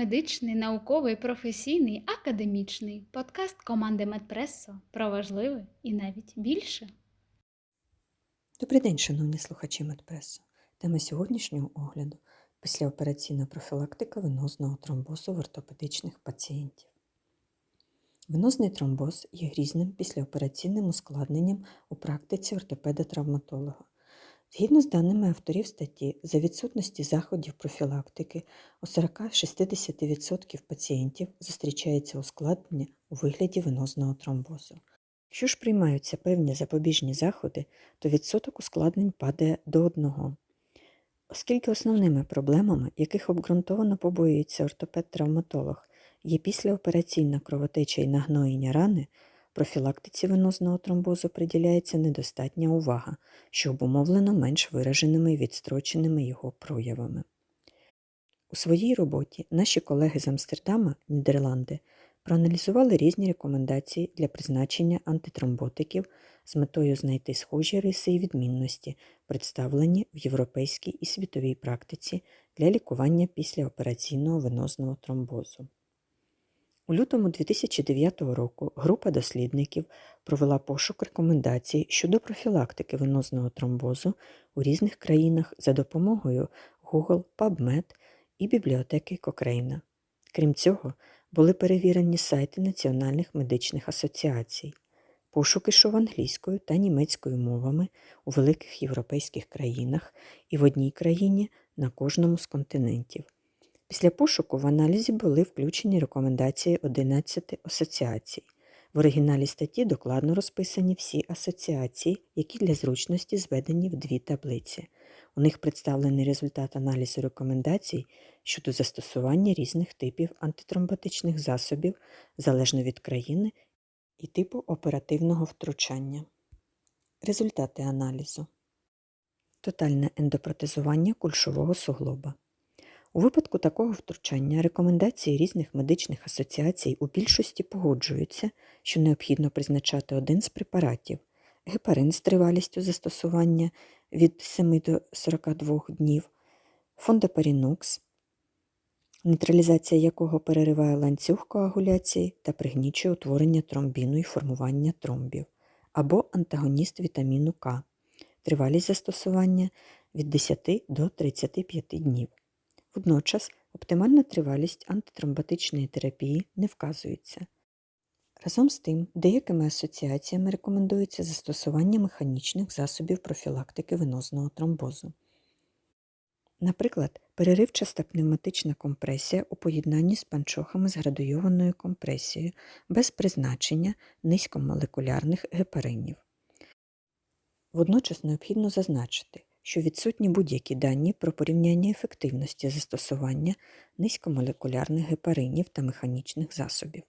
медичний, науковий, професійний, академічний подкаст команди Медпресо про важливе і навіть більше. Добрий день, шановні слухачі Медпресу. Тема сьогоднішнього огляду післяопераційна профілактика венозного тромбозу в ортопедичних пацієнтів. Венозний тромбоз є грізним післяопераційним ускладненням у практиці ортопеда-травматолога. Згідно з даними авторів статті, за відсутності заходів профілактики у 40-60% пацієнтів зустрічається ускладнення у вигляді венозного тромбозу. Якщо ж приймаються певні запобіжні заходи, то відсоток ускладнень падає до одного. Оскільки основними проблемами, яких обґрунтовано побоюється ортопед-травматолог, є післяопераційна кровотеча і нагноєння рани, профілактиці венозного тромбозу приділяється недостатня увага, що обумовлено менш вираженими і відстроченими його проявами. У своїй роботі наші колеги з Амстердама, Нідерланди, проаналізували різні рекомендації для призначення антитромботиків з метою знайти схожі риси і відмінності, представлені в європейській і світовій практиці для лікування післяопераційного венозного тромбозу. У лютому 2009 року група дослідників провела пошук рекомендацій щодо профілактики венозного тромбозу у різних країнах за допомогою Google, PubMed і бібліотеки Кокрейна. Крім цього, були перевірені сайти національних медичних асоціацій. Пошук ішов англійською та німецькою мовами у великих європейських країнах і в одній країні на кожному з континентів. Після пошуку в аналізі були включені рекомендації 11 асоціацій. В оригіналі статті докладно розписані всі асоціації, які для зручності зведені в дві таблиці. У них представлений результат аналізу рекомендацій щодо застосування різних типів антитромботичних засобів залежно від країни і типу оперативного втручання. Результати аналізу. Тотальне ендопротезування кульшового суглоба. У випадку такого втручання рекомендації різних медичних асоціацій у більшості погоджуються, що необхідно призначати один з препаратів гепарин з тривалістю застосування від 7 до 42 днів, фондопарінокс, нейтралізація якого перериває ланцюг коагуляції та пригнічує утворення тромбіну і формування тромбів, або антагоніст вітаміну К, тривалість застосування від 10 до 35 днів. Водночас оптимальна тривалість антитромботичної терапії не вказується. Разом з тим, деякими асоціаціями рекомендується застосування механічних засобів профілактики венозного тромбозу. Наприклад, переривчаста пневматична компресія у поєднанні з панчохами з градуйованою компресією без призначення низькомолекулярних гепаринів. Водночас необхідно зазначити, що відсутні будь-які дані про порівняння ефективності застосування низькомолекулярних гепаринів та механічних засобів.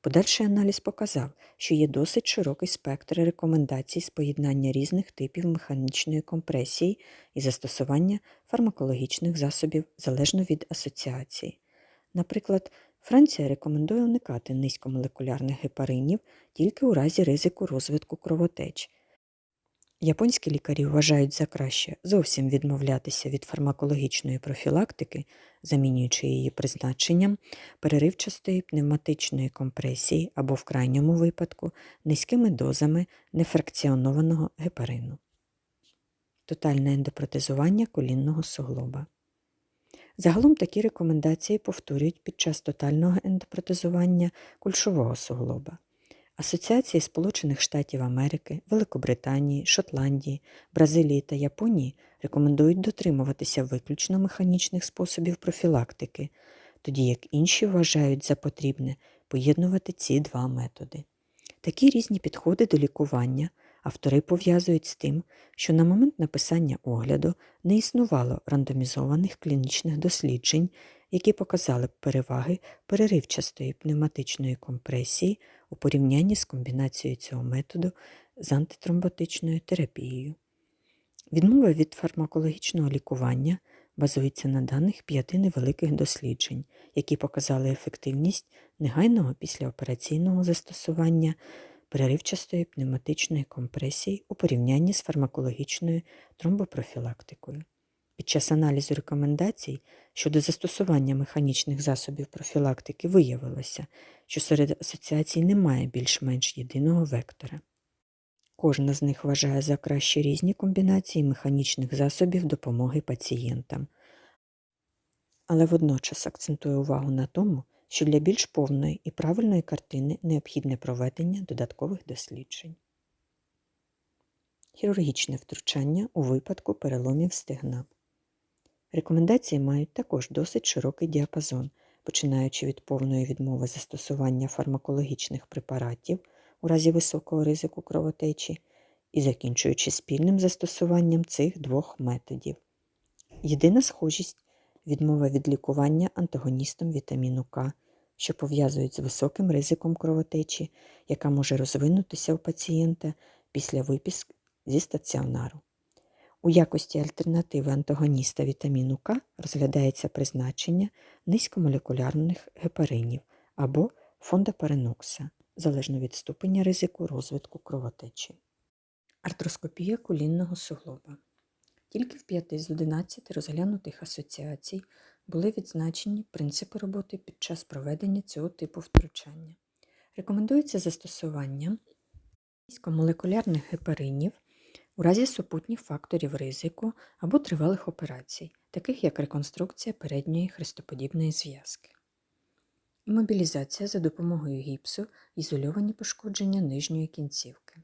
Подальший аналіз показав, що є досить широкий спектр рекомендацій з поєднання різних типів механічної компресії і застосування фармакологічних засобів залежно від асоціації. Наприклад, Франція рекомендує уникати низькомолекулярних гепаринів тільки у разі ризику розвитку кровотеч. Японські лікарі вважають за краще зовсім відмовлятися від фармакологічної профілактики, замінюючи її призначенням переривчастої пневматичної компресії або, в крайньому випадку, низькими дозами нефракціонованого гепарину. Тотальне ендопротезування колінного суглоба. Загалом такі рекомендації повторюють під час тотального ендопротезування кульшового суглоба. Асоціації Сполучених Штатів Америки, Великобританії, Шотландії, Бразилії та Японії рекомендують дотримуватися виключно механічних способів профілактики, тоді як інші вважають за потрібне поєднувати ці два методи. Такі різні підходи до лікування автори пов'язують з тим, що на момент написання огляду не існувало рандомізованих клінічних досліджень, які показали б переваги переривчастої пневматичної компресії у порівнянні з комбінацією цього методу з антитромботичною терапією. Відмова від фармакологічного лікування базується на даних п'яти невеликих досліджень, які показали ефективність негайного післяопераційного застосування переривчастої пневматичної компресії у порівнянні з фармакологічною тромбопрофілактикою. Під час аналізу рекомендацій щодо застосування механічних засобів профілактики виявилося, що серед асоціацій немає більш-менш єдиного вектора. Кожна з них вважає за краще різні комбінації механічних засобів допомоги пацієнтам, але водночас акцентує увагу на тому, що для більш повної і правильної картини необхідне проведення додаткових досліджень. Хірургічне втручання у випадку переломів стегна. Рекомендації мають також досить широкий діапазон, починаючи від повної відмови застосування фармакологічних препаратів у разі високого ризику кровотечі і закінчуючи спільним застосуванням цих двох методів. Єдина схожість відмова від лікування антагоністом вітаміну К, що пов'язують з високим ризиком кровотечі, яка може розвинутися у пацієнта після виписк зі стаціонару. У якості альтернативи антагоніста вітаміну К розглядається призначення низькомолекулярних гепаринів або фондопаренокса, залежно від ступеня ризику розвитку кровотечі. Артроскопія колінного суглоба. Тільки в 5 з 11 розглянутих асоціацій були відзначені принципи роботи під час проведення цього типу втручання. Рекомендується застосування низькомолекулярних гепаринів у разі супутніх факторів ризику або тривалих операцій, таких як реконструкція передньої хрестоподібної зв'язки. Імобілізація за допомогою гіпсу, ізольовані пошкодження нижньої кінцівки.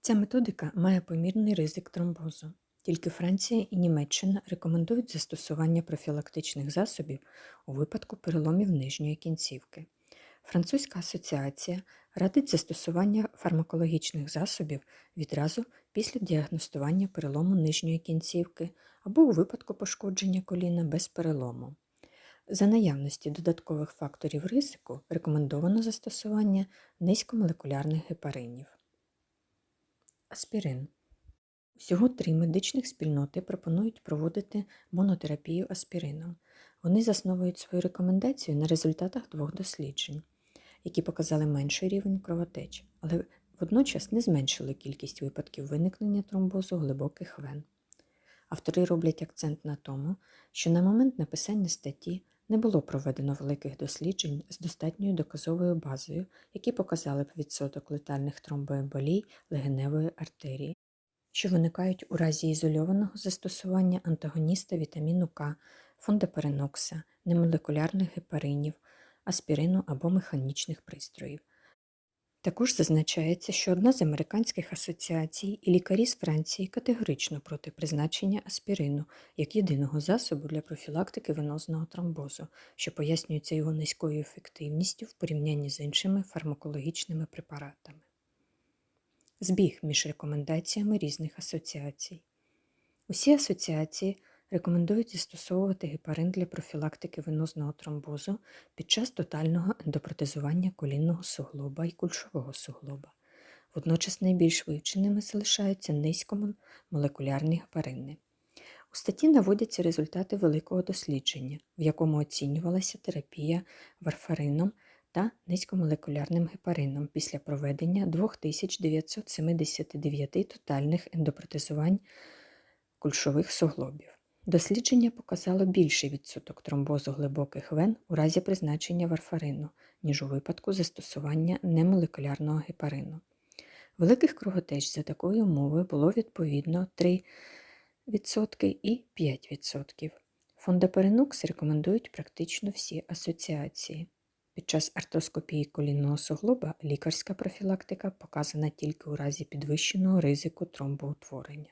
Ця методика має помірний ризик тромбозу. Тільки Франція і Німеччина рекомендують застосування профілактичних засобів у випадку переломів нижньої кінцівки. Французька асоціація радить застосування фармакологічних засобів відразу після діагностування перелому нижньої кінцівки або у випадку пошкодження коліна без перелому. За наявності додаткових факторів ризику рекомендовано застосування низькомолекулярних гепаринів. Аспірин. Усього три медичних спільноти пропонують проводити монотерапію аспірином. Вони засновують свою рекомендацію на результатах двох досліджень, які показали менший рівень кровотеч, але водночас не зменшили кількість випадків виникнення тромбозу глибоких вен. Автори роблять акцент на тому, що на момент написання статті не було проведено великих досліджень з достатньою доказовою базою, які показали б відсоток летальних тромбоемболій легеневої артерії, що виникають у разі ізольованого застосування антагоніста вітаміну К, фондоперенокса, немолекулярних гепаринів, аспірину або механічних пристроїв. Також зазначається, що одна з американських асоціацій і лікарі з Франції категорично проти призначення аспірину як єдиного засобу для профілактики венозного тромбозу, що пояснюється його низькою ефективністю в порівнянні з іншими фармакологічними препаратами. Збіг між рекомендаціями різних асоціацій. Усі асоціації рекомендують застосовувати гепарин для профілактики венозного тромбозу під час тотального ендопротезування колінного суглоба і кульшового суглоба. Водночас найбільш вивченими залишаються низькомолекулярні гепарини. У статті наводяться результати великого дослідження, в якому оцінювалася терапія варфарином та низькомолекулярним гепарином після проведення 2979 тотальних ендопротезувань кульшових суглобів. Дослідження показало більший відсоток тромбозу глибоких вен у разі призначення варфарину, ніж у випадку застосування немолекулярного гепарину. Великих кровотеч за такою умовою було відповідно 3% і 5%. Фондоперенокс рекомендують практично всі асоціації. Під час артроскопії колінного суглоба лікарська профілактика показана тільки у разі підвищеного ризику тромбоутворення.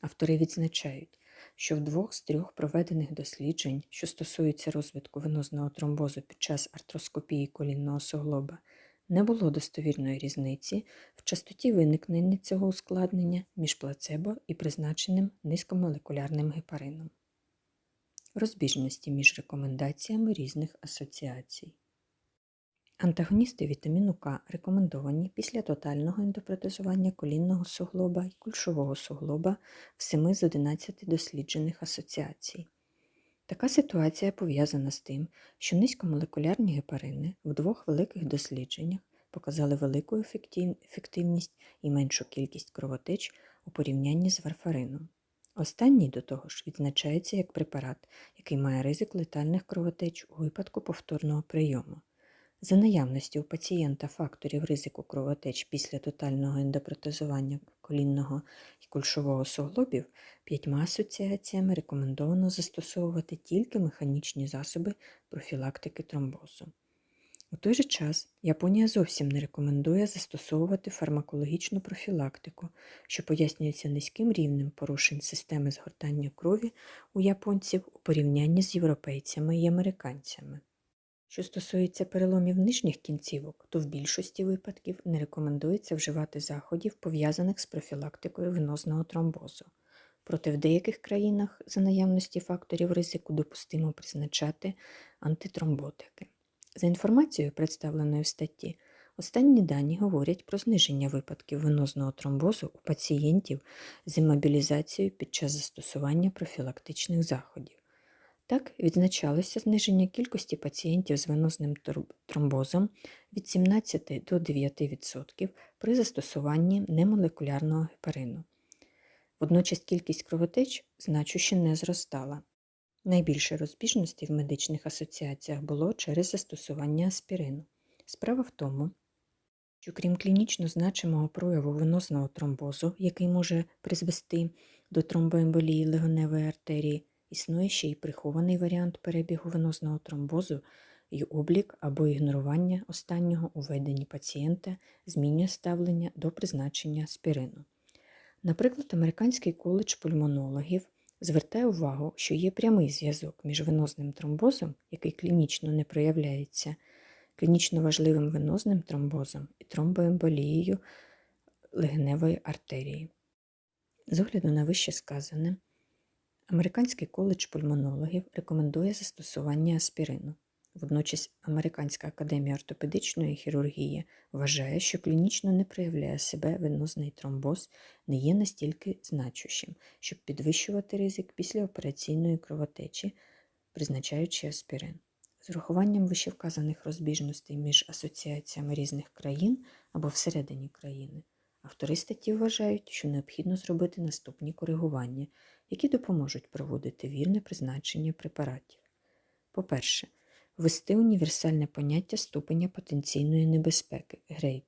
Автори відзначають, що в двох з трьох проведених досліджень, що стосуються розвитку венозного тромбозу під час артроскопії колінного суглоба, не було достовірної різниці в частоті виникнення цього ускладнення між плацебо і призначеним низькомолекулярним гепарином. Розбіжності між рекомендаціями різних асоціацій. Антагоністи вітаміну К рекомендовані після тотального ендопротезування колінного суглоба і кульшового суглоба в 7 з 11 досліджених асоціацій. Така ситуація пов'язана з тим, що низькомолекулярні гепарини в двох великих дослідженнях показали велику ефективність і меншу кількість кровотеч у порівнянні з варфарином. Останній до того ж відзначається як препарат, який має ризик летальних кровотеч у випадку повторного прийому. За наявності у пацієнта факторів ризику кровотеч після тотального ендопротезування колінного і кульшового суглобів п'ятьма асоціаціями рекомендовано застосовувати тільки механічні засоби профілактики тромбозу. У той же час Японія зовсім не рекомендує застосовувати фармакологічну профілактику, що пояснюється низьким рівнем порушень системи згортання крові у японців у порівнянні з європейцями і американцями. Що стосується переломів нижніх кінцівок, то в більшості випадків не рекомендується вживати заходів, пов'язаних з профілактикою венозного тромбозу. Проте в деяких країнах за наявності факторів ризику допустимо призначати антитромботики. За інформацією, представленою в статті, останні дані говорять про зниження випадків венозного тромбозу у пацієнтів з іммобілізацією під час застосування профілактичних заходів. Так, відзначалося зниження кількості пацієнтів з венозним тромбозом від 17 до 9% при застосуванні немолекулярного гепарину. Водночас кількість кровотеч значуще не зростала. Найбільше розбіжностей в медичних асоціаціях було через застосування аспірину. Справа в тому, що крім клінічно значимого прояву венозного тромбозу, який може призвести до тромбоемболії легеневої артерії, існує ще й прихований варіант перебігу венозного тромбозу і облік або ігнорування останнього у веденні пацієнта змінює ставлення до призначення аспірину. Наприклад, Американський коледж пульмонологів звертає увагу, що є прямий зв'язок між венозним тромбозом, який клінічно не проявляється, клінічно важливим венозним тромбозом і тромбоемболією легеневої артерії. З огляду на вище сказане, Американський коледж пульмонологів рекомендує застосування аспірину. Водночас Американська академія ортопедичної хірургії вважає, що клінічно не проявляє себе венозний тромбоз, не є настільки значущим, щоб підвищувати ризик післяопераційної кровотечі, призначаючи аспірин. З урахуванням вищевказаних розбіжностей між асоціаціями різних країн або всередині країни, автори статті вважають, що необхідно зробити наступні коригування, які допоможуть проводити вірне призначення препаратів. По-перше, ввести універсальне поняття ступеня потенційної небезпеки грейд,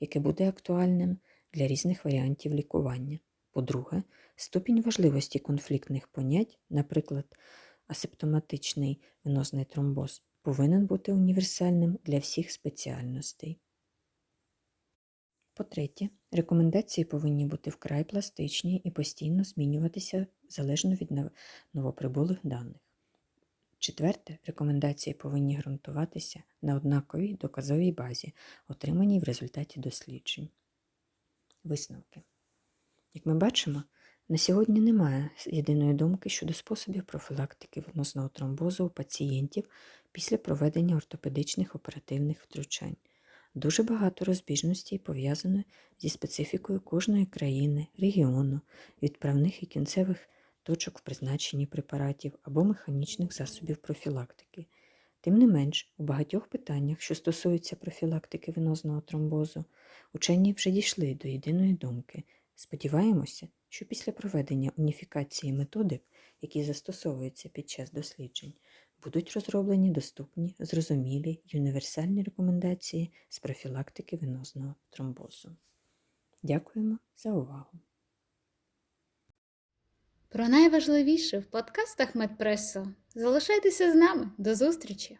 яке буде актуальним для різних варіантів лікування. По-друге, ступінь важливості конфліктних понять, наприклад, асимптоматичний венозний тромбоз, повинен бути універсальним для всіх спеціальностей. По-третє, рекомендації повинні бути вкрай пластичні і постійно змінюватися залежно від новоприбулих даних. Четверте, рекомендації повинні ґрунтуватися на однаковій доказовій базі, отриманій в результаті досліджень. Висновки. Як ми бачимо, на сьогодні немає єдиної думки щодо способів профілактики венозного тромбозу у пацієнтів після проведення ортопедичних оперативних втручань. Дуже багато розбіжностей пов'язано зі специфікою кожної країни, регіону, відправних і кінцевих точок в призначенні препаратів або механічних засобів профілактики. Тим не менш, у багатьох питаннях, що стосуються профілактики венозного тромбозу, учені вже дійшли до єдиної думки. Сподіваємося, що після проведення уніфікації методик, які застосовуються під час досліджень, будуть розроблені доступні, зрозумілі й універсальні рекомендації з профілактики венозного тромбозу. Дякуємо за увагу! Про найважливіше в подкастах Медпресо. Залишайтеся з нами. До зустрічі!